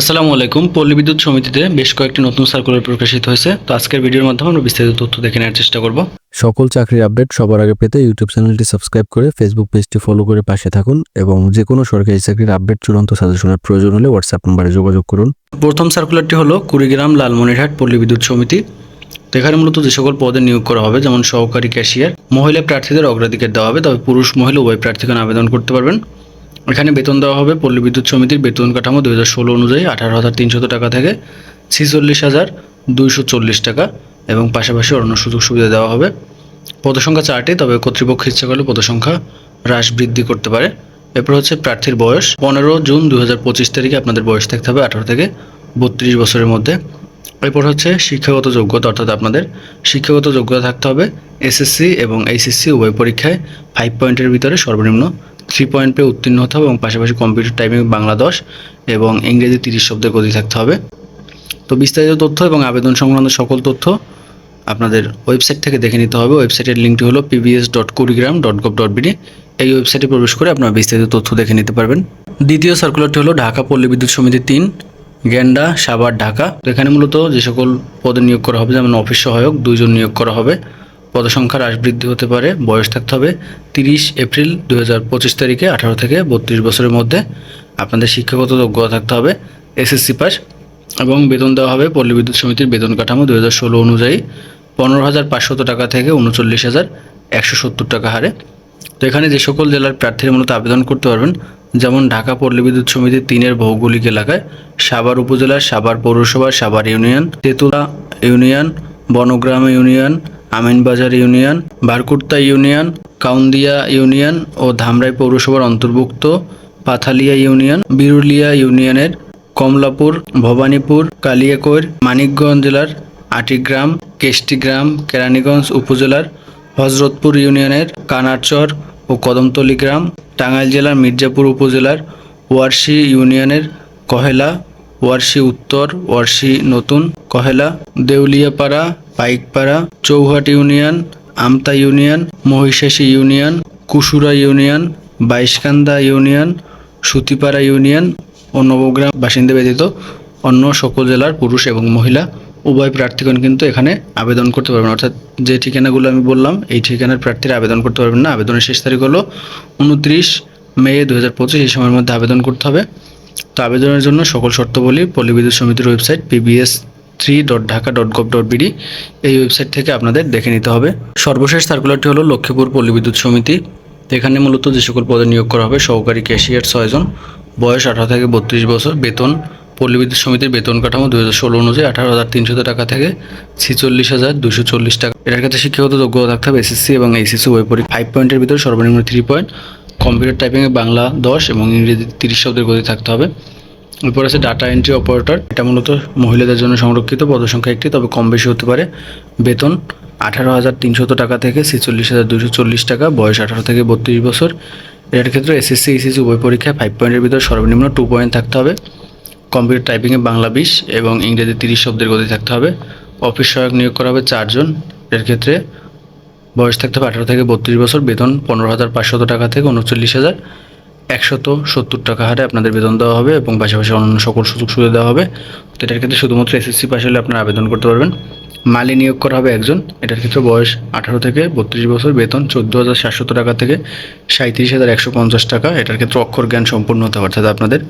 আসসালামু আলাইকুম। পল্লী বিদ্যুৎ সমিতিতে বেশ কয়েকটি নতুন সার্কুলার প্রকাশিত হয়েছে। তো আজকের ভিডিওর মাধ্যমে আমরা বিস্তারিত তথ্য দেখে নেওয়ার চেষ্টা করব। সকল চাকরির আপডেট সবার আগে পেতে ইউটিউব চ্যানেলটি সাবস্ক্রাইব করে ফেসবুক পেজটি ফলো করে পাশে থাকুন এবং যে কোনো সরকারি চাকরির আপডেট চূড়ান্ত সাজেশনের প্রয়োজন হলে হোয়াটসঅ্যাপ নম্বরে যোগাযোগ করুন। প্রথম সার্কুলারটি হলো কুড়িগ্রাম লালমনিরহাট পল্লী বিদ্যুৎ সমিতি। তো এখানে মূলত যে সকল পদে নিয়োগ করা হবে যেমন সহকারী ক্যাশিয়ার মহিলা প্রার্থীদের অগ্রাধিকার দেওয়া হবে তবে পুরুষ মহিলা উভয় প্রার্থীগণ আবেদন করতে পারবেন। এখানে বেতন দেওয়া হবে পল্লী বিদ্যুৎ সমিতির বেতন কাঠামো দুই হাজার ষোলো অনুযায়ী আঠারো হাজার তিনশত টাকা থেকে ছিচল্লিশ হাজার দুইশো চল্লিশ টাকা এবং পাশাপাশি অন্য সুযোগ সুবিধা দেওয়া হবে। পদসংখ্যা চারটি, তবে কর্তৃপক্ষ ইচ্ছা করলে পদসংখ্যা হ্রাস বৃদ্ধি করতে পারে। এরপর হচ্ছে প্রার্থীর বয়স। পনেরো জুন দু হাজার পঁচিশ তারিখে আপনাদের বয়স থাকতে হবে আঠারো থেকে বত্রিশ বছরের মধ্যে। এরপর হচ্ছে শিক্ষাগত যোগ্যতা, অর্থাৎ আপনাদের শিক্ষাগত যোগ্যতা থাকতে হবে। এসএসসি এবং এইচএসসি উভয় পরীক্ষায় ফাইভ পয়েন্টের ভিতরে সর্বনিম্ন থ্রি পয়েন্ট পেয়ে উত্তীর্ণ হতে হবে এবং পাশাপাশি কম্পিউটার টাইপিং বাংলা দশ এবং ইংরেজি তিরিশ শব্দের গতি থাকতে হবে। তো বিস্তারিত তথ্য এবং আবেদন সংক্রান্ত সকল তথ্য আপনাদের ওয়েবসাইট থেকে দেখে নিতে হবে। ওয়েবসাইটের লিঙ্কটি হলো PBS dot Kurigram dot gov dot BD এই ওয়েবসাইটে প্রবেশ করে আপনারা বিস্তারিত তথ্য দেখে নিতে পারবেন। দ্বিতীয় সার্কুলারটি হলো ঢাকা পল্লী বিদ্যুৎ সমিতি তিন গেন্ডা সাভার, ঢাকা। এখানে মূলত যে সকল পদে নিয়োগ করা হবে, যেমন অফিস সহায়ক, দুইজন নিয়োগ করা হবে। পদসংখ্যা হ্রাস বৃদ্ধি হতে পারে। বয়স থাকতে হবে তিরিশ এপ্রিল দু হাজার পঁচিশ তারিখে, আঠারো থেকে বত্রিশ বছরের মধ্যে। আপনাদের শিক্ষাগত যোগ্যতা থাকতে হবে এসএসসি পাস এবং বেতন দেওয়া হবে পল্লী বিদ্যুৎ সমিতির বেতন কাঠামো দু হাজার ষোলো অনুযায়ী। পনেরো হাজার পাঁচশত টাকা থেকে উনচল্লিশ হাজার একশো সত্তর টাকা হারে। তো এখানে যে সকল জেলার প্রার্থীরা মূলত আবেদন করতে পারবেন, যেমন ঢাকা পল্লী বিদ্যুৎ সমিতির তিনের ভৌগোলিক এলাকায়, সাভার উপজেলার সাভার পৌরসভা, Savar union, Tetula union, Bongram union Aminbazar union Barkurta union, Kaundia union ও ধামরাই পৌরসভার অন্তর্ভুক্ত পাথালিয়া ইউনিয়ন, বিরুলিয়া ইউনিয়নের কমলাপুর, ভবানীপুর, কালিয়াকৈর, মানিকগঞ্জ জেলার আটিগ্রাম, কেষ্টিগ্রাম, কেরানীগঞ্জ উপজেলার হজরতপুর ইউনিয়নের কানারচর ও কদমতলী গ্রাম, টাঙ্গাইল জেলার মির্জাপুর উপজেলার ওয়ারশি ইউনিয়নের কহেলা, ওয়ারশি উত্তর, ওয়ারশি নতুন, Kahela, Deuliapara Paikpara, Chauhat union, Amta union, Mohishashi union, Kusura union, Baishkanda union, Sutipara union ও নবগ্রাম বাসিন্দা ব্যতীত অন্য সকল জেলার পুরুষ এবং মহিলা উভয় প্রার্থীগণ কিন্তু এখানে আবেদন করতে পারবেন। অর্থাৎ যে ঠিকানাগুলো আমি বললাম, এই ঠিকানার প্রার্থীরা আবেদন করতে পারবেন না। আবেদনের শেষ তারিখ হলো উনত্রিশ মে দু হাজার পঁচিশ, এই সময়ের মধ্যে আবেদন করতে হবে। তো আবেদনের জন্য সকল শর্তাবলী পল্লী বিদ্যুৎ সমিতির website PBS three dot Dhaka dot gov dot BD এই ওয়েবসাইট থেকে আপনাদের দেখে নিতে হবে। সর্বশেষ সার্কুলারটি হলো লক্ষ্মীপুর পল্লী বিদ্যুৎ সমিতি। এখানে মূলত যে সকল পদে নিয়োগ করা হবে, সহকারী ক্যাশিয়ার ছয়জন বয়স আঠারো থেকে বত্রিশ বছর, বেতন পল্লী বিদ্যুৎ সমিতির বেতন কাঠামো দু হাজার ষোলো অনুযায়ী আঠারো হাজার তিনশো টাকা থেকে ছিচল্লিশ হাজার দুশো চল্লিশ টাকা। এটার কাছে শিক্ষাগত যোগ্যতা থাকতে হবে এসএসসি এবং এইচএসসি ওই পরীক্ষা। ফাইভ পয়েন্টের ভিতরে সর্বনিম্ন থ্রি পয়েন্ট কম্পিউটার টাইপিংয়ে বাংলা দশ এবং ইংরেজি তিরিশ শব্দের গতি থাকতে হবে। এরপর আছে ডাটা এন্ট্রি অপারেটর এটা মূলত মহিলাদের জন্য সংরক্ষিত, পদসংখ্যা একটি, তবে কম বেশি হতে পারে। বেতন আঠারো হাজার তিনশত টাকা থেকে ছেচল্লিশ হাজার দুশো চল্লিশ টাকা, বয়স আঠারো থেকে বত্রিশ বছর। এটার ক্ষেত্রে এসএসসি এসএসসি উভয় পরীক্ষায় ফাইভ পয়েন্টের ভিতরে সর্বনিম্ন টু পয়েন্ট থাকতে হবে। কম্পিউটার টাইপিংয়ে বাংলা বিশ এবং ইংরেজি তিরিশ শব্দের গতি থাকতে হবে। অফিস সহায়ক নিয়োগ করা হবে চারজন। এর ক্ষেত্রে বয়স থাকতে হবে আঠারো থেকে বত্রিশ বছর, বেতন পনেরো হাজার পাঁচশত টাকা থেকে উনচল্লিশ হাজার। একশত সত্তর টাকা হারে আপনাদের বেতন দেওয়া হবে এবং পাশাপাশি অন্যান্য সকল সুযোগ সুবিধা দেওয়া হবে। তো এটার ক্ষেত্রে শুধুমাত্র এসএসসি পাশ হলে আপনারা আবেদন করতে পারবেন। মালি নিয়োগ করা হবে একজন। এটার ক্ষেত্রে বয়স আঠারো থেকে বত্রিশ বছর, বেতন চোদ্দ হাজার সাতশত টাকা থেকে সাঁত্রিশ হাজার একশো পঞ্চাশ টাকা। এটার ক্ষেত্রে অক্ষর জ্ঞান সম্পূর্ণ হতে হবে, অর্থাৎ আপনাদের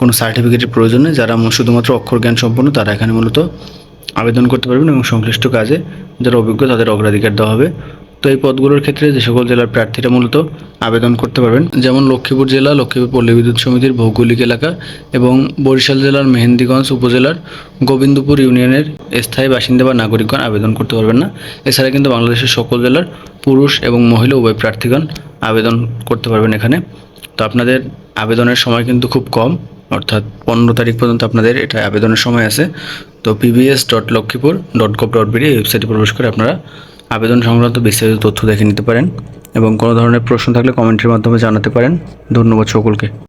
কোনো সার্টিফিকেটের প্রয়োজন নেই। যারা শুধুমাত্র অক্ষর জ্ঞান সম্পন্ন, তারা এখানে মূলত আবেদন করতে পারবেন এবং সংশ্লিষ্ট কাজে যারা অভিজ্ঞ, তাদের অগ্রাধিকার দেওয়া হবে। তো এই পদগুলোর ক্ষেত্রে যে সকল জেলার প্রার্থীরা মূলত আবেদন করতে পারবেন, যেমন লক্ষ্মীপুর জেলা, লক্ষ্মীপুর পল্লী বিদ্যুৎ সমিতির ভৌগোলিক এলাকা এবং বরিশাল জেলার মেহেন্দিগঞ্জ উপজেলার গোবিন্দপুর ইউনিয়নের স্থায়ী বাসিন্দা বা নাগরিকগণ আবেদন করতে পারবেন না। এছাড়া কিন্তু বাংলাদেশের সকল জেলার পুরুষ এবং মহিলা উভয় প্রার্থীগণ আবেদন করতে পারবেন এখানে। তো আপনাদের আবেদনের সময় কিন্তু খুব কম, অর্থাৎ পনেরো তারিখ পর্যন্ত আপনাদের এটা আবেদনের সময় আছে। তো PBS dot Lakshmipur dot gov dot BD ওয়েবসাইটে প্রবেশ করে আপনারা আবেদন সংক্রান্ত বিস্তারিত তথ্য দেখে নিতে পারেন এবং কোনো ধরনের প্রশ্ন থাকলে কমেন্টের মাধ্যমে জানাতে পারেন। ধন্যবাদ সকলকে।